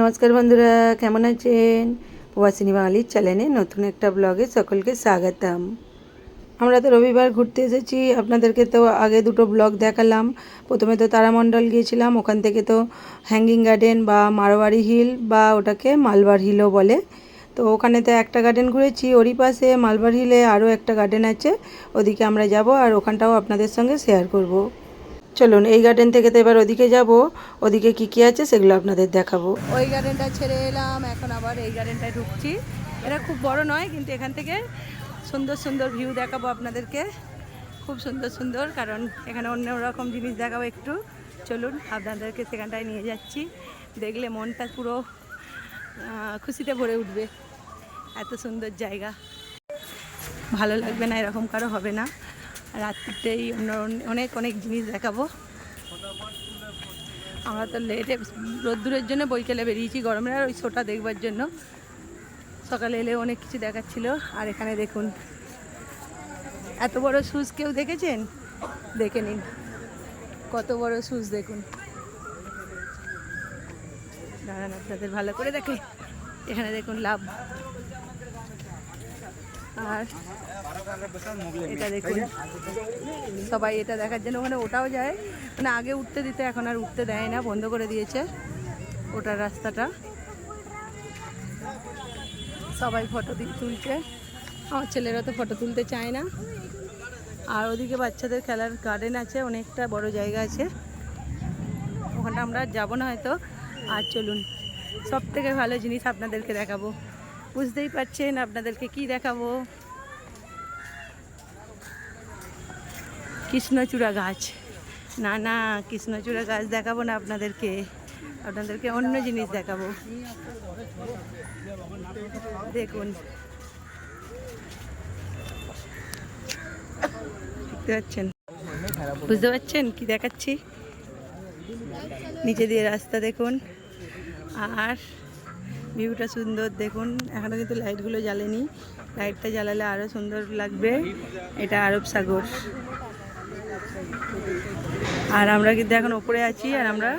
নমস্কার বন্ধুরা, কেমন আছেন? প্রবাসিনী বাঙালির চ্যানেলে নতুন একটা ব্লগে সকলকে স্বাগতম। আমরা তো রবিবার ঘুরতে এসেছি, আপনাদেরকে তো আগে দুটো ব্লগ দেখালাম। প্রথমে তো তারামণ্ডল গিয়েছিলাম, ওখান থেকে তো হ্যাঙ্গিং গার্ডেন বা মারোয়ারি হিল বা ওটাকে মালবার হিলও বলে। তো ওখানে তো একটা গার্ডেন ঘুরেছি, ওরই পাশে মালবার হিলে আরও একটা গার্ডেন আছে, ওদিকে আমরা যাব আর ওখানটাও আপনাদের সঙ্গে শেয়ার করব। চলুন, এই গার্ডেন থেকে তো এবার ওদিকে যাব। ওদিকে কি কি আছে সেগুলো আপনাদের দেখাবো। ওই গার্ডেনটা ছেড়ে এলাম, এখন আবার এই গার্ডেনটায় ঢুকছি। এটা খুব বড় নয়, কিন্তু এখান থেকে সুন্দর সুন্দর ভিউ দেখাবো আপনাদেরকে। খুব সুন্দর সুন্দর, কারণ এখানে অন্য রকম জিনিস দেখাবো একটু। চলুন, আপনাদেরকে সেখানটায় নিয়ে যাচ্ছি। দেখলে মনটা পুরো খুশিতে ভরে উঠবে। এত সুন্দর জায়গা। ভালো লাগবে না, এরকম কারও হবে না। রাত্রিতেই অনেক অনেক জিনিস দেখাবো। আমরা তো লেটে রোদ্দুরের জন্য বইকেলে বেরিয়েছি, গরমের আর ওই শোটা দেখবার জন্য। সকালে এলে অনেক কিছু দেখাচ্ছিল। আর এখানে দেখুন, এত বড় সুজ কেউ দেখেছেন? দেখে নিন। কত বড় সুজ দেখুন। দাঁড়ান, আপনাদের ভালো করে দেখে এখানে দেখুন লাভ। আর এটা দেখুন। সবাই এটা দেখার জন্য, ওখানে ওটাও যায়। মানে আগে উঠতে দিতে, এখন আর উঠতে দেয় না, বন্ধ করে দিয়েছে ওটার রাস্তাটা। সবাই ফটো তুলছে। আমার ছেলেরা তো ফটো তুলতে চায় না। আর ওদিকে বাচ্চাদের খেলার গার্ডেন আছে, অনেকটা বড় জায়গা আছে। ওখানটা আমরা যাব না হয়তো। আর চলুন সব থেকে ভালো জিনিস আপনাদেরকে দেখাবো। বুঝতেই পারছেন আপনাদেরকে কি দেখাবো? কৃষ্ণচূড়া গাছ। না না, কৃষ্ণচূড়া গাছ দেখাবো না আপনাদেরকে। আপনাদেরকে অন্য জিনিস দেখাবো। দেখুন। পাচ্ছেন? বুঝতে পারছেন কি দেখাচ্ছি? নিচে দিয়ে রাস্তা দেখুন। আর ভিউটা সুন্দর, দেখুন। এখনও কিন্তু লাইটগুলো জ্বালেনি। লাইটটা জ্বালালে আরও সুন্দর লাগবে। এটা আরব সাগর। আর আমরা কিন্তু এখন ওপরে আছি, আর আমরা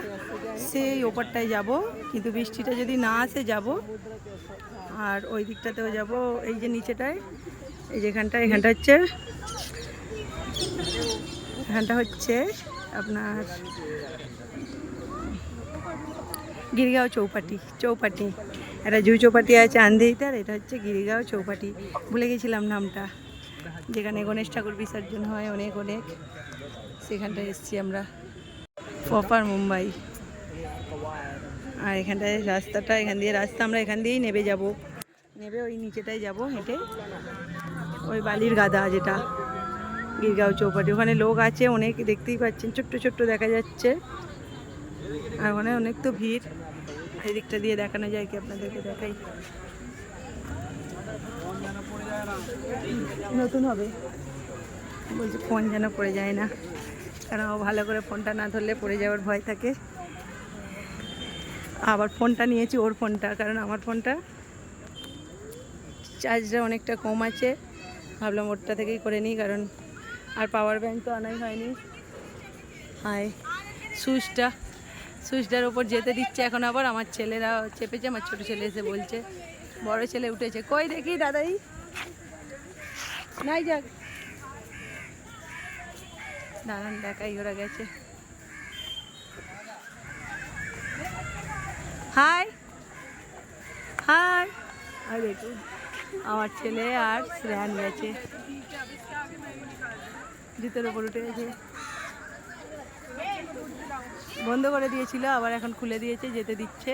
সেই ওপরটায় যাব। কিন্তু বৃষ্টিটা যদি না আসে, যাব। আর ওই দিকটাতেও যাব, এই যে নিচেটায়। এই যেখানটা এখানটা হচ্ছে। এখানটা হচ্ছে আপনার গিরিগাঁও চৌপাটি চৌপাটি। একটা জু চৌপাটি আছে আন্দিতে আর এটা হচ্ছে গিরিগাঁও চৌপাটি। ভুলে গেছিলাম নামটা। যেখানে গণেশ ঠাকুর বিসর্জন হয় অনেক অনেক। সেখানটায় এসছি আমরা। প্রপার মুম্বাই। আর এখানটায় রাস্তাটা, এখান দিয়ে রাস্তা আমরা এখান দিয়েই নেবে যাব। নেবে ওই নিচেটায় যাব হেঁটে। ওই বালির গাদা যেটা, গিরগাঁও চৌপাটি। ওখানে লোক আছে, অনেক দেখতেই পাচ্ছেন। ছোট্ট ছোট্ট দেখা যাচ্ছে। আর ওখানে অনেক তো ভিড়। এই দিকটা দিয়ে দেখানো যায় কি আপনাদেরকে দেখাই। নতুন হবে। বলছি, ফোন যেন পড়ে যায় না। কারণ ভালো করে ফোনটা না ধরলে পড়ে যাওয়ার ভয় থাকে। আবার ফোনটা নিয়েছি, ওর ফোনটা। কারণ আমার ফোনটা চার্জটা অনেকটা কম আছে। ভাবলাম ওরটা থেকেই করে নিই, কারণ আর পাওয়ার ব্যাংক তো আনাই হয়নি। হায়, সুইচটা সুইচটার ওপর যেতে দিচ্ছে এখন আবার। আমার ছেলেরা চেপেছে আমার ছোটো ছেলে এসে বলছে বড় ছেলে উঠেছে। কই দেখি দাদাই? নাই যাক। দাঁড়ান দেখাই ওরা গেছে। হাই। হাই। আর দেখুন আমার ছেলে আর শ্রেয়ান গেছে। জুতোর ওপর উঠে গেছে। বন্ধ করে দিয়েছিল, আবার এখন খুলে দিয়েছে, যেতে দিচ্ছে।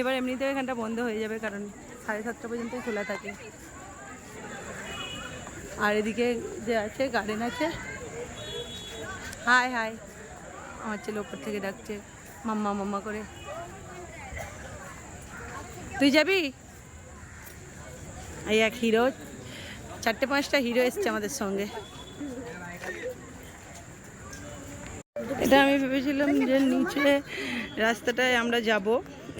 এবার এমনিতেও এখানটা বন্ধ হয়ে যাবে, কারণ সাড়ে সাতটা পর্যন্তই খোলা থাকে। আর এদিকে যে আছে গার্ডেন আছে। হাই হাই আমার ছেলে ওপর থেকে ডাকছে, মাম্মা মাম্মা করে। তুই যাবি? এই এক হিরো চারটে পাঁচটা হিরো এসছে আমাদের সঙ্গে। এটা আমি ভেবেছিলাম যে নিচে রাস্তাটায় আমরা যাব।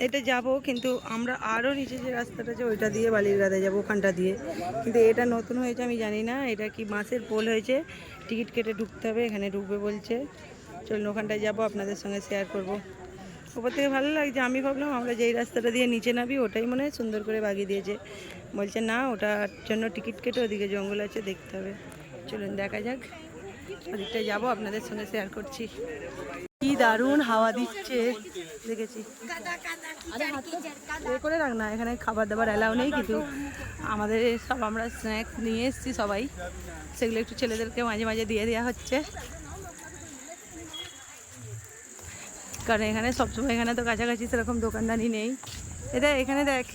এটা যাব কিন্তু আমরা আরও নিচে যে রাস্তাটা আছে ওইটা দিয়ে বালির গাদায় যাব, ওখানটা দিয়ে। কিন্তু এটা নতুন হয়েছে, আমি জানি না। এটা কি মাসের পোল হয়েছে? টিকিট কেটে ঢুকতে হবে, এখানে ঢুকবে বলছে। চলুন ওখানটায় যাব, আপনাদের সঙ্গে শেয়ার করব। ওপর থেকে ভালো লাগছে, আমি ভাবলাম আমরা যেই রাস্তাটা দিয়ে নিচে নামি, ওটাই মনে হয় সুন্দর করে বাগিয়ে দিয়েছে। বলছে না, ওটার জন্য টিকিট কেটে ওদিকে জঙ্গল আছে, দেখতে হবে। চলুন দেখা যাক। ওদিকটায় যাব, আপনাদের সঙ্গে শেয়ার করছি। কি দারুণ হাওয়া দিচ্ছে, দেখেছি। করে রাখ না, এখানে খাবার দাবার অ্যালাউ নেই কিন্তু। আমাদের সব আমরা স্ন্যাক্স নিয়ে এসেছি সবাই। সেগুলো একটু ছেলেদেরকে মাঝে মাঝে দিয়ে দেওয়া হচ্ছে। কারণ এখানে সবসময় এখানে তো কাছাকাছি সেরকম দোকানদানি নেই। এটা এখানে দেখ।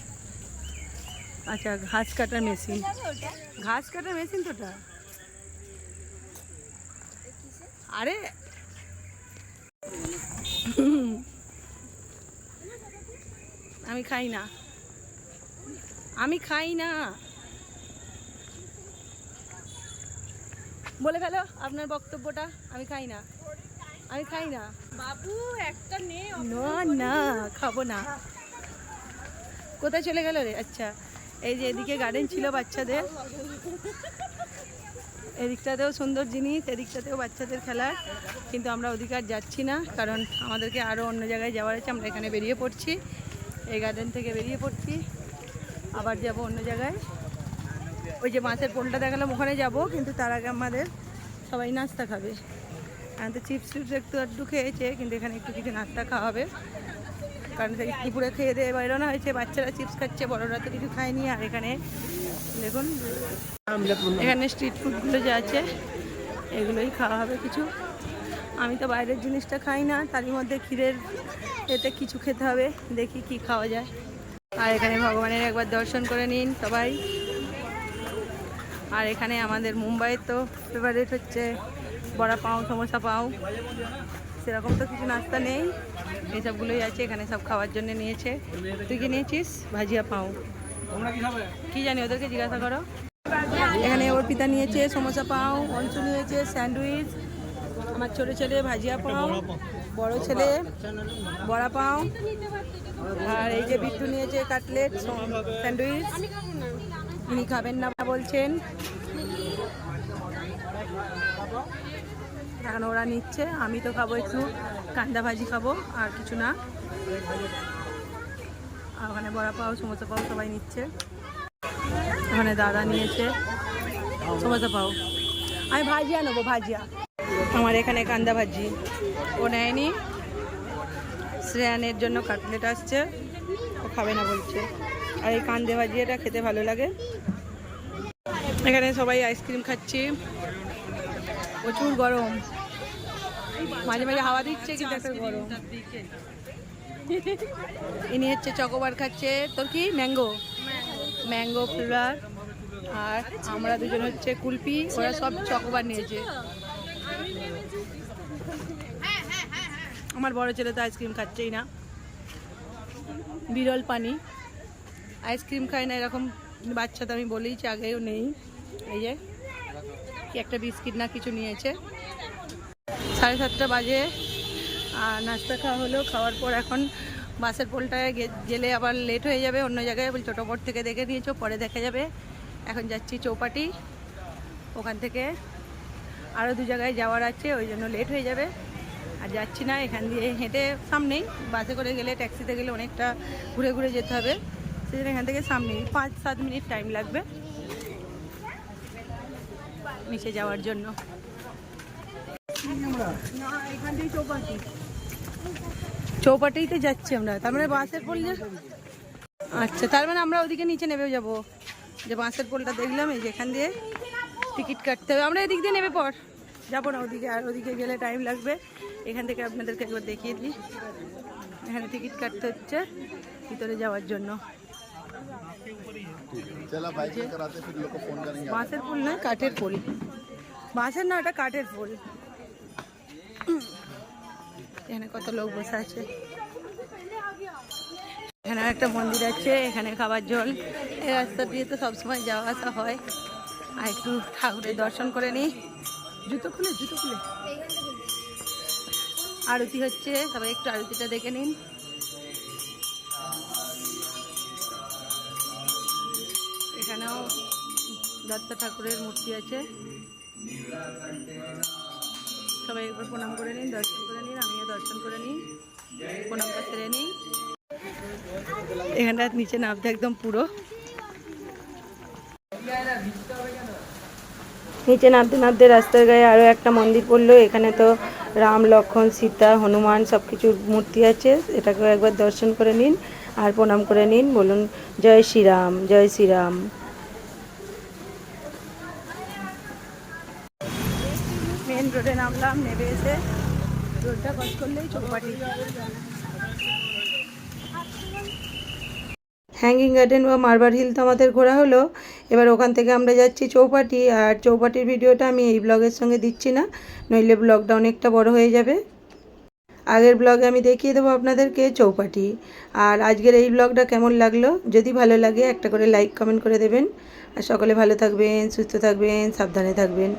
আচ্ছা ঘাস কাটার মেশিন ঘাস কাটার মেশিন তোটা আরে। আমি খাই না। আমি খাই না। বলে ফেলো আপনার বক্তব্যটা আমি খাই না। আমি খাই না। বাবু একটা নে না না খাব না। কোথায় চলে গেল রে? আচ্ছা এই যে এদিকে গার্ডেন ছিল বাচ্চাদের। এদিকটাতেও সুন্দর জিনিস, এদিকটাতেও বাচ্চাদের খেলার কিন্তু আমরা ওদিকে আর যাচ্ছি না, কারণ আমাদেরকে আরও অন্য জায়গায় যাওয়ার আছে, আমরা এখানে বেরিয়ে পড়ছি, এই গার্ডেন থেকে বেরিয়ে পড়ছি, আবার যাব অন্য জায়গায়। ওই যে মাছের পোলটা দেখালাম, ওখানে যাব, কিন্তু তার আগে আমাদের সবাই নাস্তা খাবে। এখন তো চিপস টিপস একটু আধটু খেয়েছে, কিন্তু এখানে একটু কিছু নাস্তা খাওয়া হবে কারণ দুপুরে খেয়ে দিয়ে বেরোনো হয়েছে, বাচ্চারা চিপস খাচ্ছে, বড়রা তো কিছু খায়নি, আর এখানে দেখুন এখানে স্ট্রিট ফুডগুলো যে আছে এগুলোই খাওয়া হবে কিছু। আমি তো বাইরের জিনিসটা খাই না তারই মধ্যে ক্ষীরের এতে কিছু খেতে হবে দেখি কি খাওয়া যায়। আর এখানে ভগবানের একবার দর্শন করে নিন সবাই। আর এখানে আমাদের মুম্বাইয়ের তো ফেভারিট হচ্ছে বড়া পাও সমোসা পাও। সেরকম তো কিছু নাস্তা নেই। এসবগুলোই আছে এখানে সব খাওয়ার জন্য নিয়েছে। তুই কি নিয়েছিস? ভাজিয়া পাও। কি জানি ওদেরকে জিজ্ঞাসা করো। এখানে অর্পিতা নিয়েছে সমোসা পাও অংশু নিয়েছে স্যান্ডউইচ আমার ছোটো ছেলে ভাজিয়া পাও বড় ছেলে বড়া পাও আর এই যে বিট্টু নিয়েছে কাটলেট স্যান্ডউইচ। ইনি খাবেন না বলছেন। এখন ওরা নিচ্ছে আমি তো খাব একটু কান্দা ভাজি খাব আর কিছু না। ওখানে বড়া পাও, সমোসা পাও সবাই নিচ্ছে। ওখানে দাদা নিয়েছে সমোসা পাও। আমি ভাজিয়া নেব, ভাজিয়া। আমার এখানে কান্দা ভাজি। ও নেয়নি। শ্রেয়ানের জন্য কাটলেট আসছে। ও খাবে না বলছে। আর এই কান্দে ভাজিয়াটা খেতে ভালো লাগে। এখানে সবাই আইসক্রিম খাচ্ছি। প্রচুর গরম। মাঝে মাঝে হাওয়া দিচ্ছে, কিন্তু একটা গরম। ইনি হচ্ছে চকোবার খাচ্ছে। তোর কি? ম্যাঙ্গো? ম্যাঙ্গো ফ্লেভার আর আমরা দুজন হচ্ছে কুলপি। ওরা সব চকোবার নিয়েছে। আমার বড় ছেলে তো আইসক্রিম খাচ্ছেই না। বিরল পানি। আইসক্রিম খায় না, এরকম বাচ্চা তো আমি বলেইছি, আগেও নেই। এই যে, কি একটা বিস্কিট না কিছু নিয়েছে। সাড়ে সাতটা বাজে। আর নাস্তা খাওয়া হলো খাওয়ার পর এখন বাসের পোলটায় গেলে আবার লেট হয়ে যাবে অন্য জায়গায় বল ছোটো পর থেকে দেখে নিয়েছো পরে দেখা যাবে। এখন যাচ্ছি চৌপাটি ওখান থেকে আরও দু জায়গায় যাওয়ার আছে ওই জন্য লেট হয়ে যাবে। আর যাচ্ছি না এখান দিয়ে হেঁটে সামনেই বাসে করে গেলে ট্যাক্সিতে গেলে অনেকটা ঘুরে ঘুরে যেতে হবে। সেই জন্য এখান থেকে সামনেই পাঁচ সাত মিনিট টাইম লাগবে মিশে যাওয়ার জন্য। না এখান থেকে চৌপাটি। চৌপাটিতে যাচ্ছি আমরা। তার মানে বাঁশের পল্লী আচ্ছা তার মানে আমরা ওদিকে নিচে নেমে যাব। যে বাঁশের পোলটা দেখলাম এই যেখান দিয়ে টিকিট কাটতে হবে। আমরা এদিক দিয়ে নেমে পর। যাব না ওদিকে আর ওদিকে গেলে টাইম লাগবে। এখান থেকে আপনাদেরকে একবার দেখিয়ে দিই। এখানে টিকিট কাটতে হচ্ছে ভিতরে যাওয়ার জন্য। বাঁশের ফুল না কাঠের পোল। বাঁশের না ওটা কাঠের পোল। এখানে কত লোক বসে আছে। এখানে একটা মন্দির আছে, এখানে খাবার জল। এই রাস্তা দিয়ে তো সবসময় যাওয়া আসা হয়। আর একটু ঠাকুরের দর্শন করে নিই। জুতো খুলে জুতো খুলে। আরতি হচ্ছে, সবাই একটু আরতিটা দেখে নিন। এখানেও দত্ত ঠাকুরের মূর্তি আছে। সবাই একবার প্রণাম করে নিন, দর্শন করে নিন, আমিও দর্শন করে নিই প্রণামটা সেরে নিই। এখানটা নিচে নামতে একদম পুরো। নিচে নামতে নামতে রাস্তার গায়ে আরও একটা মন্দির পড়ল, এখানে তো রাম, লক্ষ্মণ, সীতা, হনুমান সব কিছুর মূর্তি আছে, এটাকেও একবার দর্শন করে নিন আর প্রণাম করে নিন, বলুন, জয় শ্রীরাম জয় শ্রীরাম। রোডে নামলাম, নেমে এসে রোডটা ক্রস করলেই চৌপাটি হ্যাঙ্গিং গার্ডেন বা মারবার হিল তো আমাদের ঘোরা হলো। এবার ওখান থেকে আমরা যাচ্ছি চৌপাটি, আর চৌপাটির ভিডিওটা আমি এই ব্লগের সঙ্গে দিচ্ছি না, নইলে ব্লগটা অনেকটা বড় হয়ে যাবে। আগের ব্লগে আমি দেখিয়ে দেবো আপনাদেরকে চৌপাটি। আর আজকের এই ব্লগটা কেমন লাগল? যদি ভালো লাগে একটা করে লাইক কমেন্ট করে দেবেন। আর সকলে ভালো থাকবেন, সুস্থ থাকবেন, সাবধানে থাকবেন।